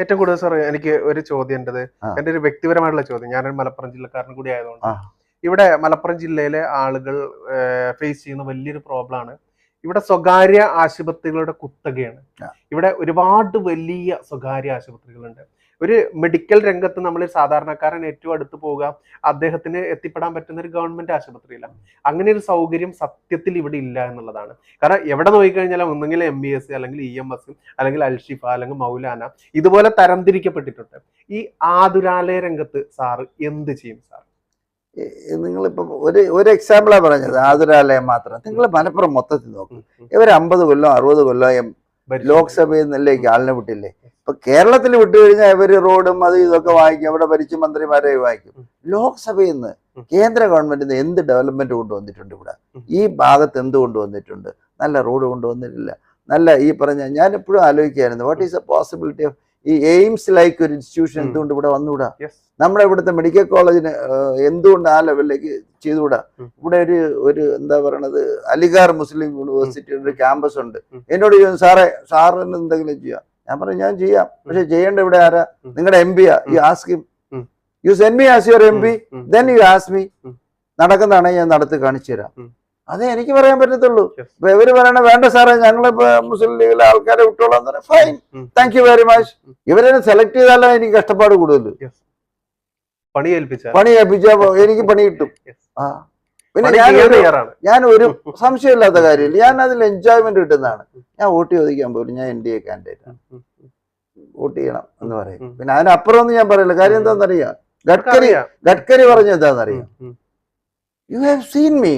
ഏറ്റവും കൂടുതൽ സാർ എനിക്ക് ഒരു ചോദ്യം ഉണ്ടത് എന്റെ ഒരു വ്യക്തിപരമായിട്ടുള്ള ചോദ്യം. ഞാനൊരു മലപ്പുറം ജില്ലക്കാരൻ കൂടി ആയതുകൊണ്ട്. ഇവിടെ മലപ്പുറം ജില്ലയിലെ ആളുകൾ ഫേസ് ചെയ്യുന്ന വലിയൊരു പ്രോബ്ലം ആണ്. ഇവിടെ സ്വകാര്യ ആശുപത്രികളുടെ കുത്തകയാണ്. ഇവിടെ ഒരുപാട് വലിയ സ്വകാര്യ ആശുപത്രികളുണ്ട്. ഒരു മെഡിക്കൽ രംഗത്ത് നമ്മൾ സാധാരണക്കാരൻ ഏറ്റവും അടുത്ത് പോവുക അദ്ദേഹത്തിന് എത്തിപ്പെടാൻ പറ്റുന്ന ഒരു ഗവൺമെന്റ് ആശുപത്രിയില്ല. അങ്ങനെ ഒരു സൗകര്യം സത്യത്തിൽ ഇവിടെ ഇല്ല എന്നുള്ളതാണ്. കാരണം എവിടെ നോക്കിക്കഴിഞ്ഞാൽ ഒന്നെങ്കിൽ എം ബി എസ് അല്ലെങ്കിൽ ഇ എം എസ് അല്ലെങ്കിൽ അൽഷിഫ അല്ലെങ്കിൽ മൗലാന ഇതുപോലെ തരംതിരിക്കപ്പെട്ടിട്ടുണ്ട്. ഈ ആതുരാലയ രംഗത്ത് സാറ് എന്ത് ചെയ്യും സാർ? നിങ്ങളിപ്പം ഒരു ഒരു എക്സാമ്പിളാണ് പറഞ്ഞത് ആതുരാലയം മാത്രം. നിങ്ങൾ മലപ്പുറം മൊത്തത്തിൽ നോക്കും. ഇവർ അമ്പത് കൊല്ലം അറുപത് കൊല്ലം. ലോക്സഭയിൽ നിന്നിലേക്ക് ആളിനെ വിട്ടില്ലേ? ഇപ്പൊ കേരളത്തിൽ വിട്ടു കഴിഞ്ഞാൽ ഇവർ റോഡും അത് ഇതൊക്കെ വായിക്കും അവിടെ ഭരിച്ച മന്ത്രിമാരെ വാങ്ങിക്കും ലോക്സഭയിൽ നിന്ന് കേന്ദ്ര ഗവൺമെന്റിൽ നിന്ന് എന്ത് ഡെവലപ്മെന്റ് കൊണ്ടുവന്നിട്ടുണ്ട് ഇവിടെ? ഈ ഭാഗത്ത് എന്ത് കൊണ്ടുവന്നിട്ടുണ്ട്? നല്ല റോഡ് കൊണ്ടുവന്നിട്ടില്ല. നല്ല ഈ പറഞ്ഞ ഞാൻ എപ്പോഴും ആലോചിക്കായിരുന്നു what is a possibility of ഈ എയിംസ് ലൈക്ക് ഒരു ഇൻസ്റ്റിറ്റ്യൂഷൻ. എന്തുകൊണ്ട് ഇവിടെ വന്നുകൂടാ. നമ്മുടെ ഇവിടുത്തെ മെഡിക്കൽ കോളേജിന് എന്തുകൊണ്ട് ആ ലെവലിലേക്ക് ചെയ്തുകൂടാ ഇവിടെ ഒരു ഒരു എന്താ പറയണത് അലിഗാർ മുസ്ലിം യൂണിവേഴ്സിറ്റിയുടെ ഒരു ക്യാമ്പസ് ഉണ്ട്. എന്നോട് ചോദിച്ചു സാറേ സാറിന് എന്തെങ്കിലും ചെയ്യാം? ഞാൻ പറഞ്ഞു ഞാൻ ചെയ്യാം. പക്ഷെ ചെയ്യേണ്ട ഇവിടെ ആരാ? നിങ്ങളുടെ M Piya you. Ask. You send me as your M P then you ask me. നടക്കുന്നതാണെങ്കിൽ ഞാൻ നടത്തി കാണിച്ചു തരാം. അതേ എനിക്ക് പറയാൻ പറ്റത്തുള്ളൂ. ഇപ്പൊ ഇവർ പറയണ വേണ്ട സാറേ ഞങ്ങളിപ്പോ മുസ്ലിം ലീഗിലെ ആൾക്കാരെ വിട്ടോളാം fine. Thank you very much ഇവരെന്നെ ഇവരെ സെലക്ട് ചെയ്താലാണ് എനിക്ക് കഷ്ടപ്പാട് കൂടുതൽ പണി ഏൽപ്പിച്ച? പണി ഏൽപ്പിച്ച എനിക്ക് പണി കിട്ടും. ആ. പിന്നെ ഞാൻ ഞാൻ ഒരു സംശയമില്ലാത്ത കാര്യമില്ല. ഞാൻ അതിൽ എൻജോയ്മെന്റ് കിട്ടുന്നതാണ്. ഞാൻ വോട്ട് ചോദിക്കാൻ പോലും ഞാൻ എൻ ഡി എ കാൻഡിഡേറ്റ് ആണ്. വോട്ട് ചെയ്യണം എന്ന് പറയും. പിന്നെ അതിനപ്പുറം ഒന്നും ഞാൻ പറയില്ല. കാര്യം എന്താണെന്നറിയാം? ഗഡ്കരി. ഗഡ്കരി പറഞ്ഞ എന്താണെന്നറിയാം? യു ഹാവ് സീൻ മീ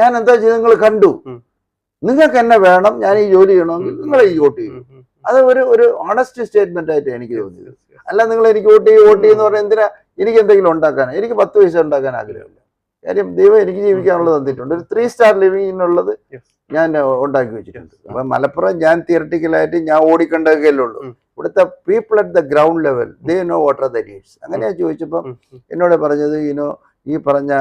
ഞാൻ എന്താ ചെയ്ത് നിങ്ങൾ കണ്ടു. നിങ്ങൾക്ക് എന്നെ വേണം. ഞാൻ ഈ ജോലി ചെയ്യണമെങ്കിൽ നിങ്ങൾ ഈ വോട്ട് ചെയ്യും. അത് ഒരു ഒരു ഓണസ്റ്റ് സ്റ്റേറ്റ്മെന്റ് ആയിട്ട് എനിക്ക് തോന്നിയത്. അല്ല നിങ്ങൾ എനിക്ക് വോട്ട് ചെയ്യും വോട്ട് ചെയ്യുന്ന പറഞ്ഞാൽ എന്തിനാ? എനിക്ക് എന്തെങ്കിലും ഉണ്ടാക്കാൻ എനിക്ക് പത്ത് പൈസ ഉണ്ടാക്കാൻ ആഗ്രഹമില്ല. കാര്യം ദൈവം എനിക്ക് ജീവിക്കാനുള്ളത് തന്നിട്ടുണ്ട്. ഒരു ത്രീ സ്റ്റാർ ലിവിങ്ങിനുള്ളത്. ഞാൻ ഉണ്ടാക്കി വെച്ചിട്ടുണ്ട്. അപ്പൊ മലപ്പുറം ഞാൻ തിയറട്ടിക്കലായിട്ട് ഞാൻ ഓടിക്കണ്ടൊക്കെ ഉള്ളൂ. ഇവിടുത്തെ people at the ground level they know what are the needs അങ്ങനെയാ ചോദിച്ചപ്പം എന്നോട് പറഞ്ഞത് ഇനോ ഈ പറഞ്ഞ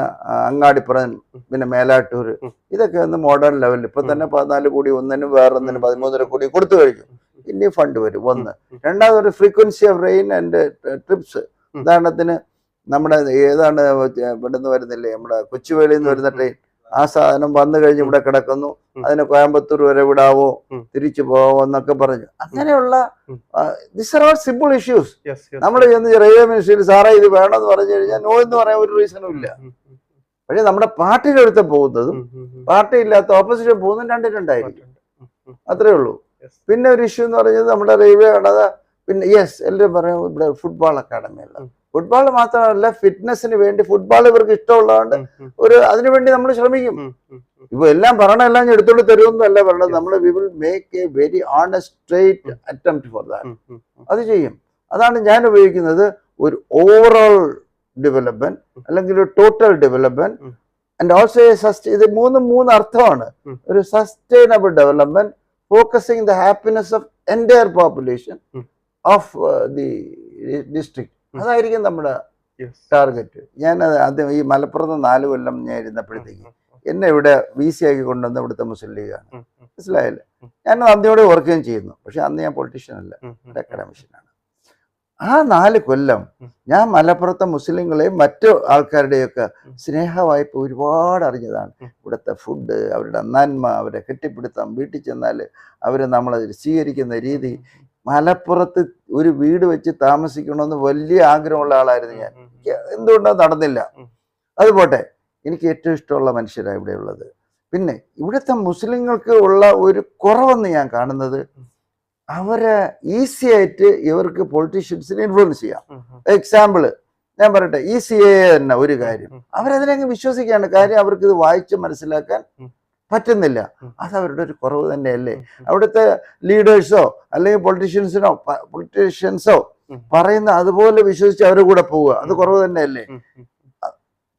അങ്ങാടിപ്പുറൻ അങ്ങാടിപ്പുറം പിന്നെ മേലാട്ടൂർ ഇതൊക്കെ ഒന്ന് മോഡേൺ ലെവലിൽ ഇപ്പൊ തന്നെ പതിനാല് കോടി ഒന്നിനും വേറൊന്നിനും പതിമൂന്നര കോടി കൊടുത്തു കഴിഞ്ഞു ഇനി ഫണ്ട് വരും ഒന്ന്. രണ്ടാമത് ഒരു frequency of rain and trips. ഉദാഹരണത്തിന് നമ്മുടെ ഏതാണ് ഇവിടെ നിന്ന് വരുന്നില്ലേ? നമ്മുടെ കൊച്ചുവേളിയിൽ നിന്ന് വരുന്ന ട്രെയിൻ. ആ സാധനം വന്നു കഴിഞ്ഞ് ഇവിടെ കിടക്കുന്നു. അതിന് കോയമ്പത്തൂർ വരെ വിടാവോ? തിരിച്ചു പോവോ എന്നൊക്കെ പറഞ്ഞു. അങ്ങനെയുള്ള this are all simple issues നമ്മൾ. ചെന്ന് റെയിൽവേ മിനിസ്ട്രിയിൽ സാറേ ഇത് വേണമെന്ന് പറഞ്ഞു കഴിഞ്ഞാൽ നോ എന്ന് പറയാൻ ഒരു റീസണും ഇല്ല. ഉം, നമ്മുടെ പാർട്ടിയുടെ അടുത്ത് പോകുന്നതും. പാർട്ടി ഇല്ലാത്ത ഓപ്പോസിഷൻ പോകുന്നതും രണ്ട് രണ്ടായിരിക്കും. ഉം, ഉം, അത്രേ ഉള്ളൂ. പിന്നെ ഒരു ഇഷ്യൂ എന്ന് പറഞ്ഞത് നമ്മുടെ റെയിൽവേ കടത പിന്നെ യെസ് എല്ലാവരും പറയും ഇവിടെ ഫുട്ബോൾ അക്കാഡമി അല്ല. ഫുട്ബോൾ മാത്രമല്ല ഫിറ്റ്നസിന് വേണ്ടി ഫുട്ബോൾ ഇവർക്ക് ഇഷ്ടമുള്ളതുകൊണ്ട് ഒരു അതിനുവേണ്ടി നമ്മൾ ശ്രമിക്കും. ഇപ്പൊ എല്ലാം പറയണ എല്ലാം ഞാൻ എടുത്തോണ്ട് തരുമെന്നല്ല പറയണത്. നമ്മൾ we will make a very honest straight attempt for that. അത് ചെയ്യും. അതാണ് ഞാൻ ഉപയോഗിക്കുന്നത് ഒരു ഓവറോൾ ഡെവലപ്മെന്റ് അല്ലെങ്കിൽ ഒരു ടോട്ടൽ ഡെവലപ്മെന്റ്. ആൻഡ് ഓൾസോ ഇത് മൂന്ന് മൂന്ന് അർത്ഥമാണ്. ഒരു sustainable development focusing the happiness of entire population. Of the district. അതായിരിക്കും നമ്മുടെ. ടാർഗറ്റ്. ഞാൻ ആദ്യം ഈ മലപ്പുറത്ത് നാല് കൊല്ലം ഞാൻ ഇരുന്നപ്പോഴത്തേക്ക് എന്നെ ഇവിടെ വി സി ആക്കി കൊണ്ടുവന്ന ഇവിടുത്തെ മുസ്ലിം ലീഗാണ്. മനസ്സിലായില്ലേ. ഞാൻ നന്ദിയോടെ വർക്കുകയും ചെയ്യുന്നു. പക്ഷെ അന്ന് ഞാൻ പൊളിറ്റീഷ്യൻ അല്ല. ഉം, അക്കാഡമിഷ്യനാണ് ആ നാല് കൊല്ലം. ഞാൻ മലപ്പുറത്തെ മുസ്ലിങ്ങളെയും മറ്റു ആൾക്കാരുടെയൊക്കെ ഒക്കെ സ്നേഹവായ്പ ഒരുപാട് അറിഞ്ഞതാണ്. ഇവിടുത്തെ ഫുഡ് അവരുടെ നന്മ അവരെ കെട്ടിപ്പിടുത്തം വീട്ടിൽ ചെന്നാൽ അവർ നമ്മളെ സ്വീകരിക്കുന്ന രീതി മലപ്പുറത്ത് ഒരു വീട് വെച്ച് താമസിക്കണമെന്ന് വലിയ ആഗ്രഹമുള്ള ആളായിരുന്നു ഞാൻ. ഉം, ഉം, എനിക്ക് എന്തുകൊണ്ടോ നടന്നില്ല. അതുപോട്ടെ അത് പോട്ടെ. എനിക്ക് ഏറ്റവും ഇഷ്ടമുള്ള മനുഷ്യരാണ് ഇവിടെ ഉള്ളത്. പിന്നെ ഇവിടുത്തെ മുസ്ലിങ്ങൾക്ക് ഉള്ള ഒരു കുറവെന്ന് ഞാൻ കാണുന്നത് അവരെ ഈസി ആയിട്ട് ഇവർക്ക് പൊളിറ്റീഷ്യൻസിനെ ഇൻഫ്ലുവൻസ് ചെയ്യാം. എക്സാമ്പിൾ ഞാൻ പറയട്ടെ ഈ സി എ തന്നെ ഒരു കാര്യം. അവരതിനെ വിശ്വസിക്കുകയാണ്. കാര്യം അവർക്ക് ഇത് വായിച്ച് മനസ്സിലാക്കാൻ. പറ്റുന്നില്ല. അത് അവരുടെ ഒരു കുറവ് തന്നെയല്ലേ. അവിടുത്തെ ലീഡേഴ്സോ അല്ലെങ്കിൽ പൊളിറ്റീഷ്യൻസിനോ പൊളിറ്റീഷ്യൻസോ പറയുന്ന അതുപോലെ വിശ്വസിച്ച് അവരുടെ കൂടെ പോവുക. അത് കുറവ് തന്നെയല്ലേ?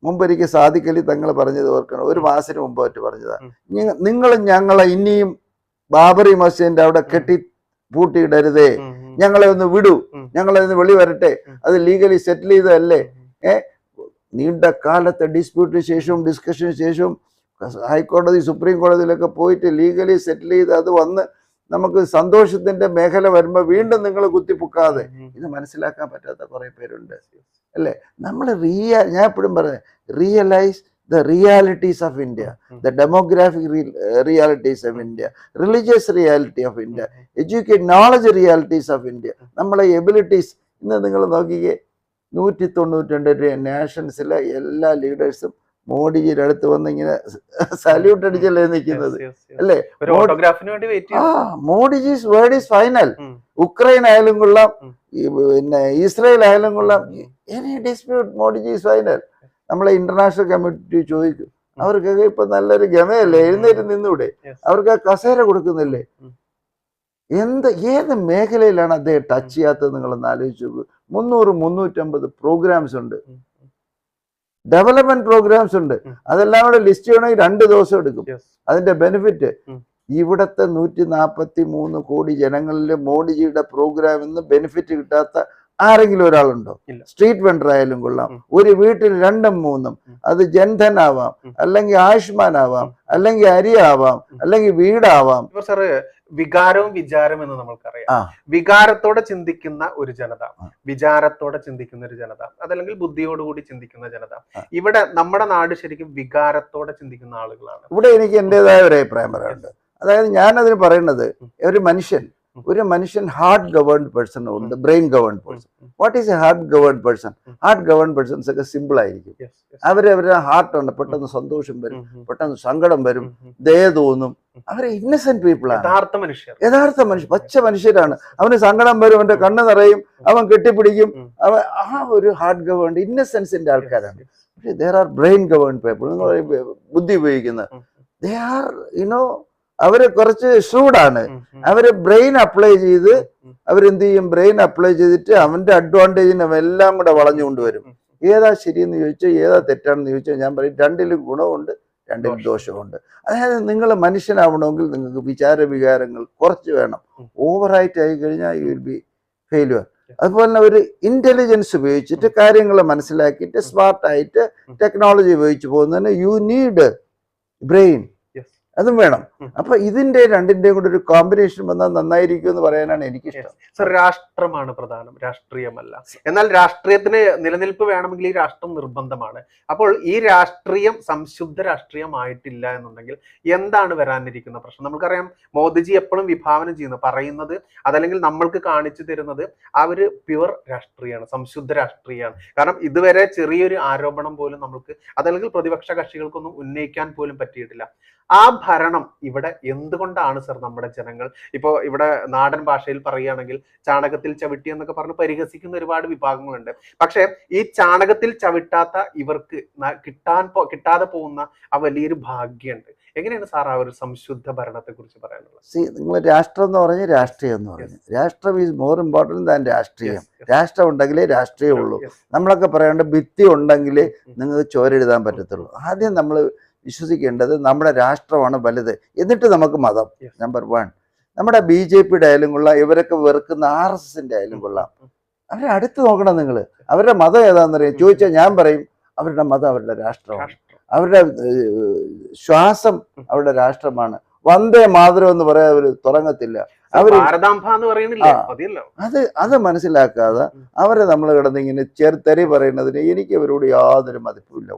മുമ്പ് എനിക്ക് സാധിക്കലി തങ്ങൾ പറഞ്ഞത് ഓർക്കണം. ഒരു മാസത്തിന് മുമ്പ് പറ്റി പറഞ്ഞതാ നിങ്ങളും നിങ്ങൾ ഞങ്ങളെ ഇനിയും ബാബറി മസ്ജിദിന്റെ അവിടെ കെട്ടി പൂട്ടിയിടരുതേ. ഞങ്ങളെ ഒന്ന് വിടൂ. ഞങ്ങളെ ഒന്ന് വെളി വരട്ടെ. അത് ലീഗലി സെറ്റിൽ ചെയ്തതല്ലേ? ഏഹ് നീണ്ട കാലത്തെ ഡിസ്പ്യൂട്ടിന് ശേഷവും ഡിസ്കഷന് ശേഷവും ഹൈക്കോടതി സുപ്രീം കോടതിയിലൊക്കെ പോയിട്ട് ലീഗലി സെറ്റിൽ ചെയ്ത് അത് വന്ന് നമുക്ക് സന്തോഷത്തിന്റെ മേഖല വരുമ്പോൾ വീണ്ടും നിങ്ങൾ കുത്തിപ്പൊക്കാതെ. ഇത് മനസ്സിലാക്കാൻ പറ്റാത്ത കുറെ പേരുണ്ട്. അല്ലേ? നമ്മൾ റിയ ഞാൻ എപ്പോഴും പറയുന്നത് realise the realities of India the demographic realities of India religious reality of India educate knowledge realities of India നമ്മളെ എബിലിറ്റീസ് ഇന്ന് നിങ്ങൾ നോക്കിക്കേ നൂറ്റി തൊണ്ണൂറ്റി രണ്ട് നാഷൻസിലെ എല്ലാ ലീഡേഴ്സും മോഡിജിയുടെ അടുത്ത് വന്ന് ഇങ്ങനെ സല്യൂട്ട് അടിച്ചല്ലേ നിൽക്കുന്നത്. അല്ലേ? ആ Modiji's word is final Ukraine ആയാലും കൊള്ളാം പിന്നെ ഇസ്രായേൽ ആയാലും കൊള്ളാം. എനി ഡിസ്പ്യൂട്ട് മോഡിജീസ് ഫൈനൽ നമ്മളെ ഇന്റർനാഷണൽ കമ്മ്യൂണിറ്റി ചോദിക്കും. അവർക്കൊക്കെ ഇപ്പൊ നല്ലൊരു ഗമയല്ലേ? എഴുന്നേറ്റ് നിന്നൂടെ. അവർക്ക് ആ കസേര കൊടുക്കുന്നില്ലേ. എന്ത് ഏത് മേഖലയിലാണ് അദ്ദേഹം ടച്ച് ചെയ്യാത്തത് നിങ്ങളൊന്ന് ആലോചിച്ച് നോക്കൂ. മുന്നൂറ് മുന്നൂറ്റമ്പത് പ്രോഗ്രാംസ് ഉണ്ട്. ഡെവലപ്മെന്റ് പ്രോഗ്രാംസ് ഉണ്ട്. അതെല്ലാം കൂടെ ലിസ്റ്റ് ചെയ്യണമെങ്കിൽ രണ്ട് ദിവസം എടുക്കും. അതിന്റെ ബെനിഫിറ്റ്. ഇവിടത്തെ നൂറ്റി നാൽപ്പത്തി മൂന്ന് കോടി ജനങ്ങളിൽ മോഡിജിയുടെ പ്രോഗ്രാമിൽ നിന്ന് ബെനിഫിറ്റ് കിട്ടാത്ത ആരെങ്കിലും ഒരാളുണ്ടോ. സ്ട്രീറ്റ് വെണ്ടർ ആയാലും കൊള്ളാം. ഒരു വീട്ടിൽ രണ്ടും മൂന്നും. അത് ജൻധൻ ആവാം അല്ലെങ്കിൽ ആയുഷ്മാൻ ആവാം അല്ലെങ്കിൽ അരി ആവാം അല്ലെങ്കിൽ വീടാവാം. സാറ് വികാരവും വിചാരം എന്ന് നമ്മൾക്കറിയാം. വികാരത്തോടെ ചിന്തിക്കുന്ന ഒരു ജനത വിചാരത്തോടെ ചിന്തിക്കുന്ന ഒരു ജനത അതല്ലെങ്കിൽ ബുദ്ധിയോടുകൂടി ചിന്തിക്കുന്ന ജനത. ഇവിടെ നമ്മുടെ നാട് ശരിക്കും വികാരത്തോടെ ചിന്തിക്കുന്ന ആളുകളാണ്. ഇവിടെ എനിക്ക് എന്റേതായ ഒരു അഭിപ്രായം പറയാനുണ്ട്. അതായത് ഞാനതിന് പറയുന്നത് ഒരു മനുഷ്യൻ ഒരു മനുഷ്യൻ ഹാർട്ട് ഗവേൺഡ് പേഴ്സൺ ഉണ്ട് brain governed person what is a heart governed person. Heart governed persons ഒക്കെ സിമ്പിൾ ആയിരിക്കും. അവരവരുടെ ഹാർട്ട് ഉണ്ട് പെട്ടെന്ന് സന്തോഷം വരും പെട്ടെന്ന് സങ്കടം വരും. ദയ തോന്നും ഉം. അവരെ ഇന്നസെന്റ് പീപ്പിളാണ് യഥാർത്ഥ മനുഷ്യർ. യഥാർത്ഥ മനുഷ്യർ പച്ച മനുഷ്യരാണ്. അവന് സങ്കടം വരും അവന്റെ കണ്ണ് നിറയും അവൻ കെട്ടിപ്പിടിക്കും. അവ അവൻ ആ ഒരു ഹാർട്ട് ഗവേൺഡ് ഇന്നസെൻസിന്റെ ആൾക്കാരാണ്. പക്ഷേ there are brain governed people എന്ന് പറയും, ബുദ്ധി ഉപയോഗിക്കുന്ന. ദേ ആർ യുനോ അവർ കുറച്ച് ഷൂഡാണ് അവർ ബ്രെയിൻ അപ്ലൈ ചെയ്ത് അവരെന്ത് ചെയ്യും? ബ്രെയിൻ അപ്ലൈ ചെയ്തിട്ട് അവന്റെ അഡ്വാന്റേജിന് എല്ലാം കൂടെ വളഞ്ഞു കൊണ്ടുവരും ഏതാ ശരിയെന്ന് ചോദിച്ചാൽ ഏതാ തെറ്റാണെന്ന് ചോദിച്ചാൽ ഞാൻ പറയും രണ്ടിലും ഗുണമുണ്ട്. രണ്ടിലും ദോഷം. ദോഷമുണ്ട് അതായത് നിങ്ങൾ മനുഷ്യനാവണമെങ്കിൽ നിങ്ങൾക്ക് വിചാര വികാരങ്ങൾ കുറച്ച് വേണം. ഓവറായിട്ട് ആയി കഴിഞ്ഞാൽ യു വിൽ ബി ഫെയിലുവർ അതുപോലെ തന്നെ ഒരു ഇന്റലിജൻസ് ഉപയോഗിച്ചിട്ട് കാര്യങ്ങൾ മനസ്സിലാക്കിയിട്ട് സ്മാർട്ടായിട്ട്. ടെക്നോളജി ഉപയോഗിച്ച് പോകുന്നതിന് യു നീഡ് ബ്രെയിൻ. അതും വേണം. അപ്പൊ ഇതിന്റെ രണ്ടിന്റെയും കൂടെ ഒരു കോമ്പിനേഷൻ വന്നാൽ നന്നായിരിക്കും എന്ന് പറയാനാണ് എനിക്കിഷ്ടം. സർ രാഷ്ട്രമാണ് പ്രധാനം. രാഷ്ട്രീയമല്ല. എന്നാൽ രാഷ്ട്രീയത്തിന് നിലനിൽപ്പ് വേണമെങ്കിൽ ഈ രാഷ്ട്രം നിർബന്ധമാണ്. അപ്പോൾ ഈ രാഷ്ട്രീയം സംശുദ്ധ രാഷ്ട്രീയമായിട്ടില്ല എന്നുണ്ടെങ്കിൽ എന്താണ് വരാനിരിക്കുന്ന പ്രശ്നം? നമുക്കറിയാം മോദിജി എപ്പോഴും വിഭാവനം ചെയ്യുന്നത് പറയുന്നത് അതല്ലെങ്കിൽ നമ്മൾക്ക് കാണിച്ചു തരുന്നത് ആ ഒരു പ്യുവർ രാഷ്ട്രീയമാണ് സംശുദ്ധ രാഷ്ട്രീയമാണ്. കാരണം ഇതുവരെ ചെറിയൊരു ആരോപണം പോലും നമ്മൾക്ക് അതല്ലെങ്കിൽ പ്രതിപക്ഷ കക്ഷികൾക്കൊന്നും ഉന്നയിക്കാൻ പോലും പറ്റിയിട്ടില്ല. ആ ഭരണം ഇവിടെ എന്തുകൊണ്ടാണ് സർ നമ്മുടെ ജനങ്ങൾ? ഇപ്പോ ഇവിടെ നാടൻ ഭാഷയിൽ പറയുകയാണെങ്കിൽ ചാണകത്തിൽ ചവിട്ടി എന്നൊക്കെ പറഞ്ഞ് പരിഹസിക്കുന്ന ഒരുപാട് വിഭാഗങ്ങളുണ്ട്. പക്ഷെ ഈ ചാണകത്തിൽ ചവിട്ടാത്ത ഇവർക്ക് കിട്ടാൻ കിട്ടാതെ പോകുന്ന ആ വലിയൊരു ഭാഗ്യമുണ്ട്. എങ്ങനെയാണ് സാർ ആ ഒരു സംശുദ്ധ ഭരണത്തെ കുറിച്ച് പറയാനുള്ളത്? സി നിങ്ങൾ രാഷ്ട്രം എന്ന് പറഞ്ഞ് രാഷ്ട്രീയം എന്ന് പറഞ്ഞു. രാഷ്ട്രം ഈസ് മോർ ഇമ്പോർട്ടന്റ് ദാൻ രാഷ്ട്രീയം. രാഷ്ട്രം ഉണ്ടെങ്കിലേ രാഷ്ട്രീയമുള്ളൂ നമ്മളൊക്കെ പറയാണ്ട് ഭിത്തി ഉണ്ടെങ്കിൽ നിങ്ങൾക്ക് ചോര എഴുതാൻ പറ്റത്തുള്ളൂ. ആദ്യം നമ്മൾ വിശ്വസിക്കേണ്ടത് നമ്മുടെ രാഷ്ട്രമാണ് വലുത്. എന്നിട്ട് നമുക്ക് മതം. നമ്പർ വൺ നമ്മുടെ ബി ജെ പിയുടെ ആയാലും കൊള്ളാം ഇവരൊക്കെ വെറുക്കുന്ന ആർ എസ് എസിന്റെ ആയാലും കൊള്ളാം. അവരെ അടുത്ത് നോക്കണം നിങ്ങൾ അവരുടെ മതം ഏതാണെന്നറിയാം? ചോദിച്ചാൽ ഞാൻ പറയും അവരുടെ മതം അവരുടെ രാഷ്ട്രമാണ്. അവരുടെ ശ്വാസം അവരുടെ രാഷ്ട്രമാണ്. വന്ദേ മാതരം എന്ന് പറയാൻ അവർ തുടങ്ങത്തില്ല. അവർ. അത് അത് മനസ്സിലാക്കാതെ. അവരെ നമ്മൾ കിടന്നിങ്ങനെ ചെറുത്തരി പറയുന്നതിന് എനിക്ക് അവരോട് യാതൊരു മതിപ്പുമില്ല